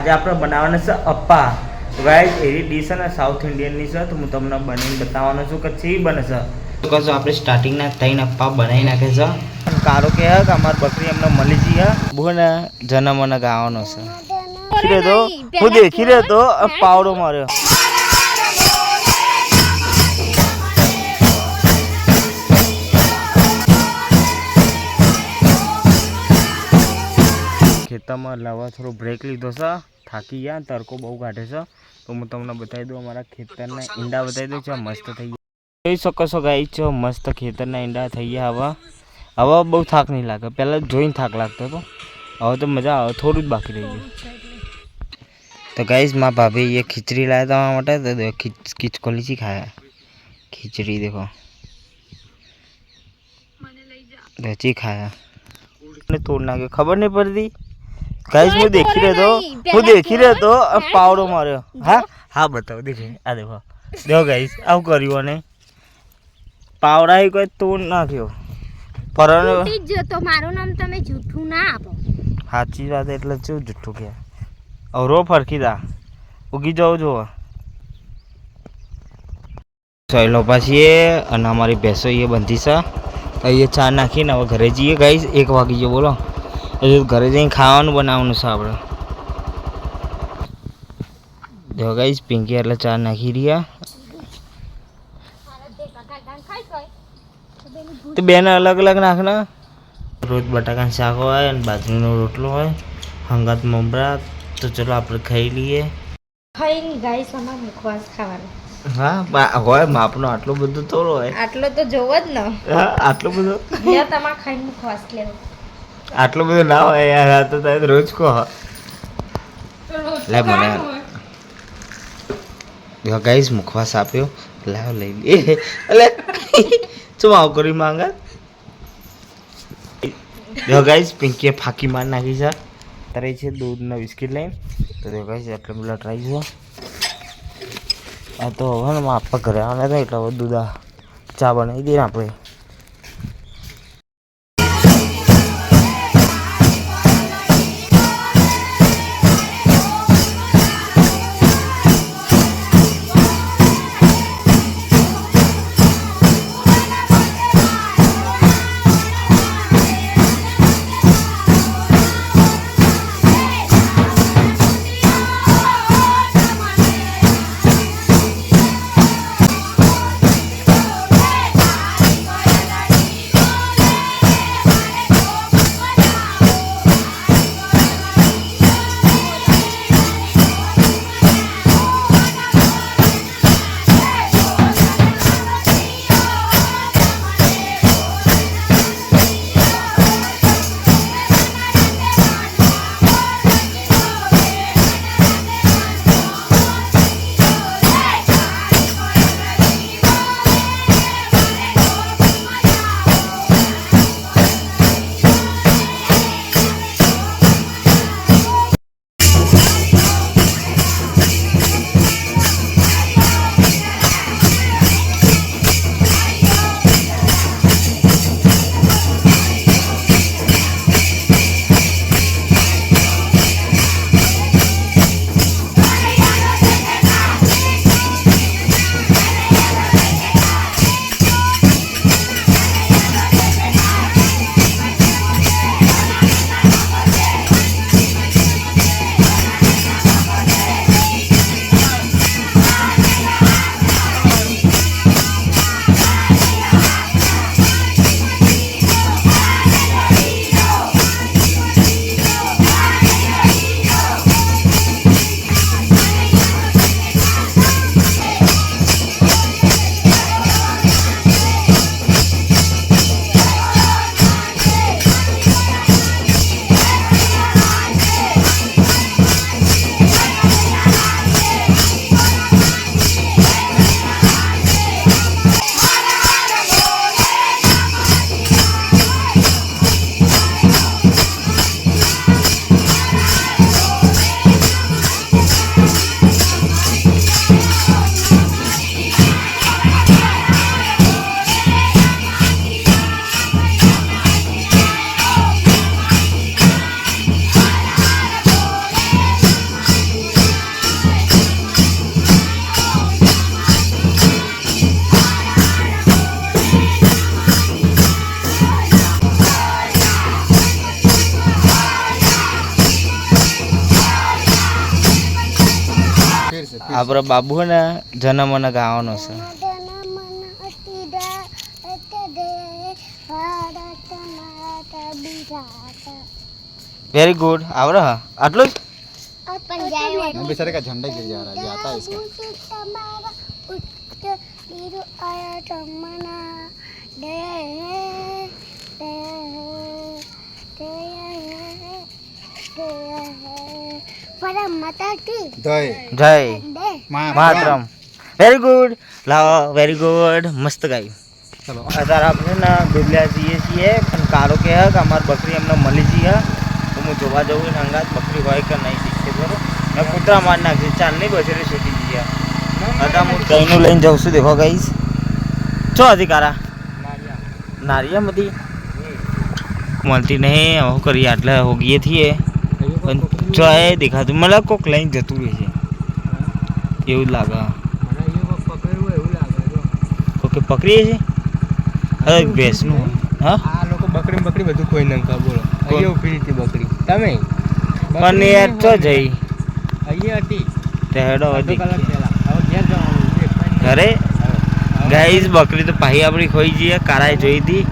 આજે આપણે બનાવવાના છે અપ્પા. ગાઈઝ એવી ડીશ છે ને સાઉથ ઇન્ડિયનની છે તો હું તમને બનાવીને બતાવવાનો છું કે ચી બને છે. કશું આપણે સ્ટાર્ટિંગના થઈને અપ્પા બનાવી નાખે છે. કારો કે હે કે અમારી બકરી એમને મળી જઈએ હે? બહુ ને જન્મ મને ગાવાનો છે. ખીરે તો હું દેખી રહ્યો તો પાવડો માર્યો. ખેતરમાં લાવવા થોડો બ્રેક લીધો છે. થાકી ગયા, તડકો બહુ કાઢે છે. તો હું તમને બતાવી દઉં, અમારા ખેતરના ઈંડા બતાવી દઉં છે મસ્ત થઈ ગયા. જોઈ શકો છો ગાઈ છો મસ્ત ખેતરના ઈંડા થઈ ગયા હવે. હવે બહુ થાક નહીં લાગે. પહેલાં જોઈને થાક લાગતો હતો. હવે તો મજા આવે, થોડું જ બાકી રહી ગયું. તો ગાઈસ મારા ભાભી એ ખીચડી લાયા તમારા માટે, તો દેખો ખીચ, ખીચકોલી સી ખાયા? ખીચડી દેખો. રચી ખાયા? ને તોડ નાખ્યો ખબર નહીં પડતી? ગાઈસ હું દેખી રહ્યો તો હું દેખી રહ્યો તો પાવડો માર્યો. હા? હા? બતાવો દેખી. આ દેખો. દેખો ગાઈસ આવું કર્યું અને પાવડા કોઈ તોડ નાખ્યો. પર તો મારું નામ તમે જૂઠું ના આપો. સાચી વાત એટલે શું જુઠ્ઠું કે? અવરો ફરકી દા. ઉગી જાવ. જો સહેલો પાછી એ અને અમારી ભેંસો એ બંધી છે. અહીંયા ચા નાખીને હવે ઘરે જઈએ ગાઈસ એક વાગી ગયો બોલો. હજુ ઘરે જઈને ખાવાનું બનાવવાનું છે આપણે જો ગાઈશ પિંકી એટલે ચા નાખી રહ્યા. તો બેને અલગ અલગ નાખના. રોજ બટાકાનું શાક હોય અને બાજરીનો રોટલો હોય હંગાત મમરા તો ચલો આપણે ખાઈ લઈએ. મુખવાસ ખાવાનો. હા હોય માપનો આટલો બધો થોડો હોય. આટલો તો જોવો જ ને. આટલો બધો. તમારે ખાઈને મુખવાસ લેવો આટલો બધો ના હોય યાર આ તો તમે રોજ કહો. લે મને જો ગાઈસ મુખવાસ આપ્યો. લાવ લઈ લે. એટલે શું આવું કરી માંગા? જો ગાઈસ પિંકીએ ફાકી માર નાખી છે. તરે છે દૂધનો બિસ્કિટ લઈને. તો જો ગાઈસ એટલે પેલા ટ્રાય છે. આ તો હવે ને આપણે ઘરે આવવાના હતા એટલે હવે દૂધ ચા બનાવી દઈએ આપણે. આપણો બાબુ હે ને જન્મ અને ગાવાનો છે વેરી ગુડ આવડે હા આટલું જ मैं बेचारे का झंडा गिर जा रहा है ये आता है इसका दय વેરી ગુડ લાવો વેરી ગુડ મસ્ત ગાયું. ચલો. અત્યારે આપણે ને ડુબલ્યા જઈએ છીએ પણ કારો કે હક અમાર બકરી અમને મળી જઈએ તો હું જોવા જવું ને અંગાત બકરી હોય કે નહીં શીખશે બરો ને કૂતરા માર નાખશે ચાલ નહીં બસેરે શેટી જઈએ અત્યારે હું. જઈનું લઈને જાઉં છું દેખો ગાઈશ છો હજી કારા નારિયા. બધી મળતી નહીં હવે કરીએ એટલે હોગીએ છીએ. પણ ચો એ દેખાતું. મને કોક લઈને જતું રહે છે. એવું જ લાગે કોકે પકડીએ છે? અરે ભેંસનું હા? આ લોકો બકરી બકરી બધું કોઈ નંકા બોલો. અહીંયા ઊભી હતી બકરી. તમે? પણ યાર તો જઈ. અહીંયા હતી. તેડો હતી ઘરે ગાઈઝ બકરી તો પાહી આપણી ખોઈ જઈએ કારાએ જોઈ હતી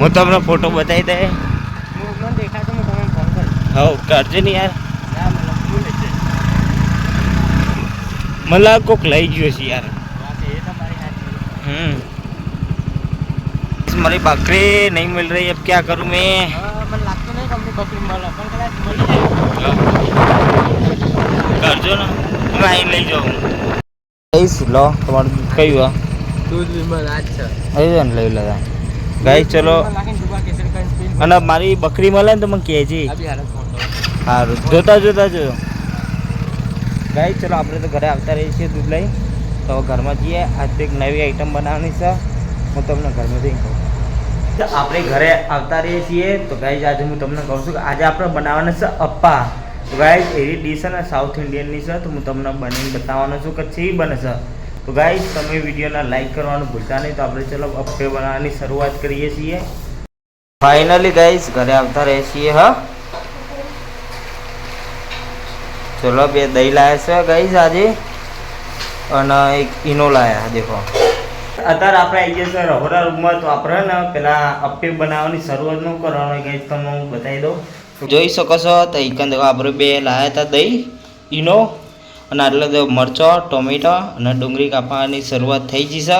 હું તમને ફોટો બતાવી દે. હું દેખાતો હું તમને ફોન કરું. હવ કરજો ને યાર ના મને ભૂલ છે મલા કોક લઈ ગયો છે યાર. મારી બકરી નહીં મળી રહી અબ ક્યાં કરું મેં? કરજો ને. હું અહીં લઈ જાઉં. લઈશ લો તમારું કયું દૂધ લઈ લેતા ગાઈ ચલો. અને મારી બકરી મળે ને તો મને કહેજે. સારું જોતા જોતા જોયો ગાઈ ચલો આપણે તો ઘરે આવતા રહીએ છીએ દૂધ લઈ તો ઘરમાં જઈએ. આજ એક નવી આઈટમ બનાવવાની છે. હું તમને ઘરમાં જઈને કહું. તો આપણે ઘરે આવતા રહીએ છીએ. તો ગાઈઝ આજે હું તમને કહું છું કે આજે આપણે બનાવવાના છે અપ્પા. તો ગાઈઝ એવી ડીશ છે ને સાઉથ ઇન્ડિયનની છે. તો હું તમને બનીને બતાવવાનો છું કે કેવી બને છે. તો ગાઈઝ તમે વિડીયોને લાઈક કરવાનું ભૂલતા નહીં. તો આપણે ચલો અપ્પે બનાવવાની શરૂઆત કરીએ છીએ. ફાઇનલી ગાઈઝ ઘરે આવતા રહીએ છીએ, હા. ચલો બે દહીં લાયા છે ગઈ આજે. અને એક ઈનો લાયા દેખો. અત્યારે આપણે આવી ગયા છે રહોરા રૂમમાં તો આપણે ને પેલા અપ્પી બનાવવાની શરૂઆત ન કરવાનો ગઈ તમને હું બતાવી દઉં. જોઈ શકો છો તો એક દેખો આપણે બે લાયા હતા દહીં ઈનો અને આટલે તો મરચો ટોમેટો અને ડુંગળી કાપવાની શરૂઆત થઈ ગઈ છે.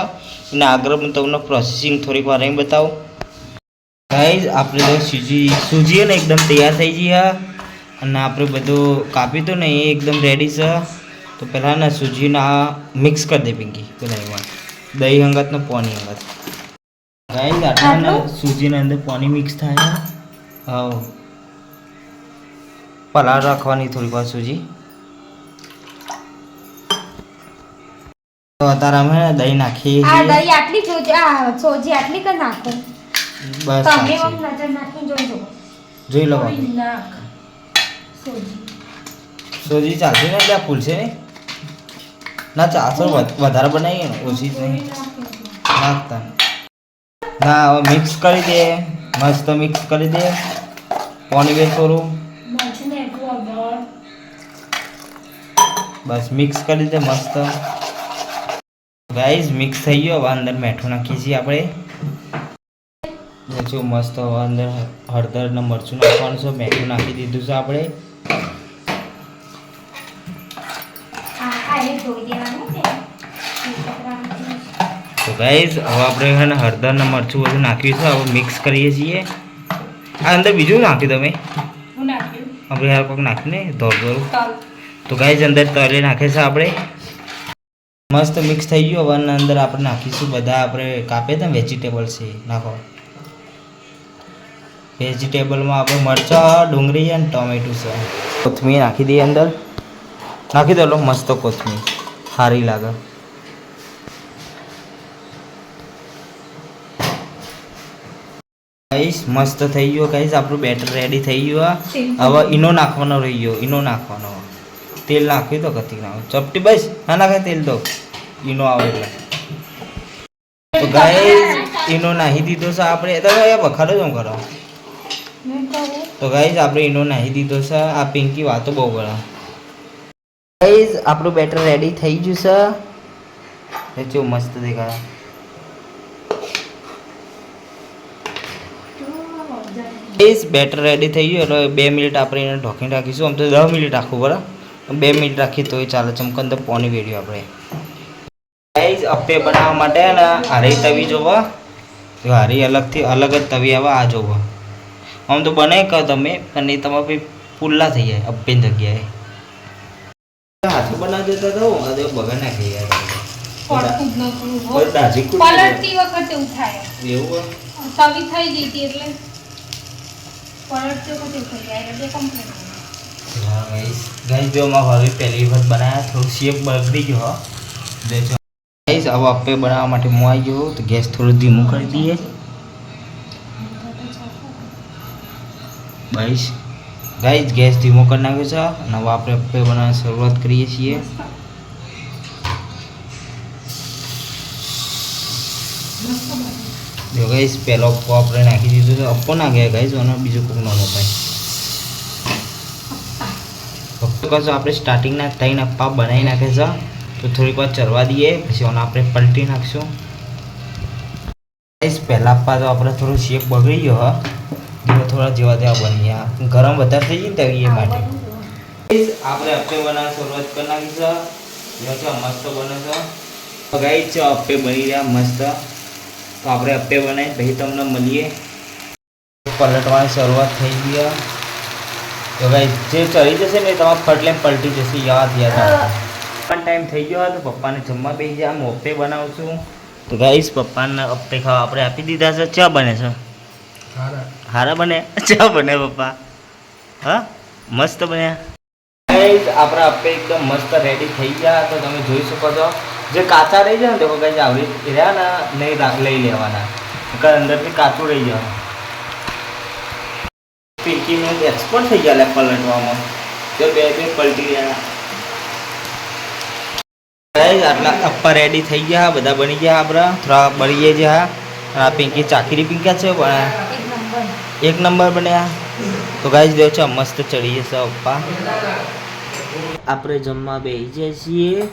અને આગળ હું તમને પ્રોસેસિંગ થોડીક વાર અહીં બતાવું. ગાઈઝ આપણે તો સૂજી સૂજી ને એકદમ તૈયાર થઈ ગઈ છે અને આપણે બધું કાપી તો ને એ એકદમ રેડી છે. તો પહેલાં ને સૂજીના મિક્સ કરી દે પીંકી પેલા એમાં દહીં હંગાત ને અંગત. ગાઈઝ આટલા સૂજીના અંદર પોની મિક્સ થાય હા પલાળ રાખવાની થોડીક વાર સૂજી. તો અત્યારે અમે દહીં નાખીએ આ દહીં આટલી જોજે આ સોજી આટલી કે નાખો. બસ તમે નજર નાખી જોજો. જોઈ લો નાખ. સોજી ચાલશે ને એટલે ફૂલશે ને ના ચાસો વધારે બનાવીએ ને, ઓછી જ નહીં. નાખતા. ના, હવે મિક્સ કરી દે. મસ્ત મિક્સ કરી દે. પાણી બે થોડું બસ મિક્સ કરી દે મસ્ત. ગાઈઝ મિક્સ થઈ ગયો. હવે અંદર મેઠું નાખીએ છીએ આપણે. જો, મસ્ત હવે અંદર હળદર ને મરચું નાખવાનું છે. મેઠું નાખી દીધું છે આપણે. તો ગાઈઝ હવે આપણે છે ને હળદર ને મરચું બધું નાખ્યું છે. હવે મિક્સ કરીએ છીએ. આ અંદર બીજું નાખ્યું તમે? આપણે યાર કોઈક નાખીને દોડ તો ગાઈઝ અંદર તળી નાખે છે આપણે. મસ્ત મિક્સ થઈ ગયું. હવે અંદર આપણે નાખીશું બધા આપણે કાપે હતા વેજીટેબલ છે. નાખો. વેજીટેબલમાં આપણે મરચાં ડુંગળી અને ટોમેટું છે. કોથમીર નાખી દઈએ અંદર. નાખી દો લો મસ્ત કોથમીર. સારી લાગે. ગાઈસ મસ્ત થઈ ગયો ગાઈસ. આપણું બેટર રેડી થઈ ગયું હવે ઈનો નાખવાનો રહી ગયો ઈનો નાખવાનો. તેલ નાખ્યું તો કતી નાખો ચપટી બસ ના નાખે તેલ તો. ઈનો આવે એટલે. તો ગાઈસ ઈનો નાહી દીધો છે આપણે. તો એ બખાડો શું હું કરો તો ગાઈસ આપણે ઈનો નાહી દીધો છે. આ પિંકી વાતો બહુ કરે. ગાઈઝ આપણું બેટર રેડી થઈ ગયું છે. એ કેવું મસ્ત દેખાય. ગાઈઝ બેટર રેડી થઈ ગયું. એટલે બે મિનિટ આપણે એને ઢોકીને રાખીશું. આમ તો દસ મિનિટ રાખવું બરાબર બે મિનિટ રાખીએ તોય ચાલે. ચમકન તો પોની વેડ્યું આપણે. ગાઈઝ અપ્પે બનાવવા માટે ને હારી તવી જોવો. જો હારી અલગથી અલગ જ તવી આવે, આ જોવો. આમ તો બનાવી કહો તમે, પણ એ તમારે પુલ્લા થઈ જાય અપ્પેની જગ્યાએ. હાથે બનાવી દેતા તો હું તો બગા નાખી યાર પડતું જ નહોતું. હો. કોઈ દાજી કૂટી દે. પલળતી વખતે એવું થાય એવું હોય? તવી થઈ ગઈ હતી એટલે પલળતી વખતે એવું થઈ જાય એટલે કમ્પ્લેટ હા ગાઈસ ગાઈસ જો માં હવે પહેલી વખત બનાવ્યા થોડું શેપ બગડી ગયો હો દેજો ગાઈસ હવે અપ્પે બનાવવા માટે હું આવી ગયો તો ગેસ થોડું ધીમું કરી દઈએ ગાઈસ ગાઈસ ગેસ ધીમો કરી નાખ્યો છે. અને હવે આપણે અપ્પે બનાવવાની શરૂઆત કરીએ છીએ. જો ગાઈસ પહેલો અપ્પો આપણે નાખી દીધો છે. અપ્પો નાખ્યા ગાઈસ અને બીજું કોક ન મપાય ફક્ત કશું આપણે સ્ટાર્ટિંગના ત્રણ અપ્પા બનાવી નાખે છે. તો થોડીક વાર ચરવા દઈએ, પછી ઓને આપણે પલટી નાખશું. ગાઈસ પહેલા અપ્પા તો આપણે થોડું શેપ બગડી ગયો, હા. થોડા જેવા તેવા બની ગયા ગરમ વધારે થઈ ગઈ ને તવી એ માટે. આપણે અપ્પે બનાવવાની શરૂઆત કરી નાખીશું. છે જો છે મસ્ત બને છે. તો ગાઈસ અપ્પે બની રહ્યા મસ્ત તો આપણે અપ્પે બનાવી પછી તમને મળીએ. પલટવાની શરૂઆત થઈ ગઈ તો ભાઈ જે ચડી જશે ને તમારે ફટલે પલટી જશે યાદ યાદ પણ ટાઈમ થઈ ગયો તો પપ્પાને જમવા બેસી જાય હું અપ્પે બનાવું છું તો ગાઈસ પપ્પાને અપ્પે ખાવા આપણે આપી દીધા છે. ચા બને છે. હારા બને ચા બને પપ્પા? હા? મસ્ત ગાઈસ આપણા અપ્પે એકદમ મસ્ત રેડી થઈ ગયા, તો તમે જોઈ શકો છો. જે કાચા રહી જાય ને તો કઈ આવી રહ્યા ને, નહીં લઈ લેવાના. નકર અંદરથી કાચું રહી જવાનું પિંકીનું એક્સપર્ટ થઈ ગયા પલટવામાં. તો બે બે પલટી ગયા આટલા અપ્પા રેડી થઈ ગયા, બધા બની ગયા આપણા. થોડા બળી ગયા અને આ પિંકી ચાકરી પીંક્યા છે, પણ એક નંબર બન્યા. તો ગાઈસ જો છે, મસ્ત ચડી જશે અપ્પા આપણે જમવા બેસી જઈએ છીએ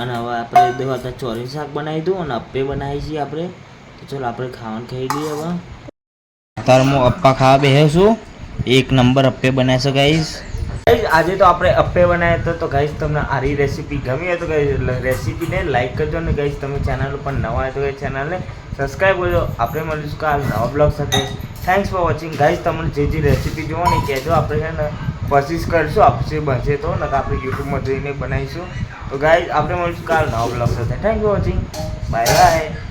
અને હવે આપણે દેવા તો ચોરી શાક બનાવી દઉં અને અપ્પે બનાવી છીએ આપણે. તો ચલો આપણે ખાવાનું ખાઈ દઈએ હવે. અત્યારે હું અપ્પા ખાવા બેસીશું એક નંબર અપ્પે બનાવી છે ગાઈસ. આજે તો આપણે અપ્પે બનાવ્યા હતા. તો ગાઈસ, તમને આરી રેસીપી ગમી હોય તો રેસીપીને લાઈક કરજો અને ગાઈસ, તમે ચેનલ ઉપર નવા હોય તો ચેનલને સબસ્ક્રાઈબ કરજો. આપણે મળીશું કાલ નવા બ્લોગ સાથે. થેન્ક્સ ફોર વોચિંગ ગાઈઝ તમને જે જે રેસીપી જોવાની કહેજો આપણે છે ને કોશિશ કરીશું, આપશે, બનશે તો, નકર આપણે યુટ્યુબમાં જોઈને બનાવીશું. તો ગાઈઝ આપણે મળીશું કાલ નવા બ્લોગ સાથે. Thank you watching bye bye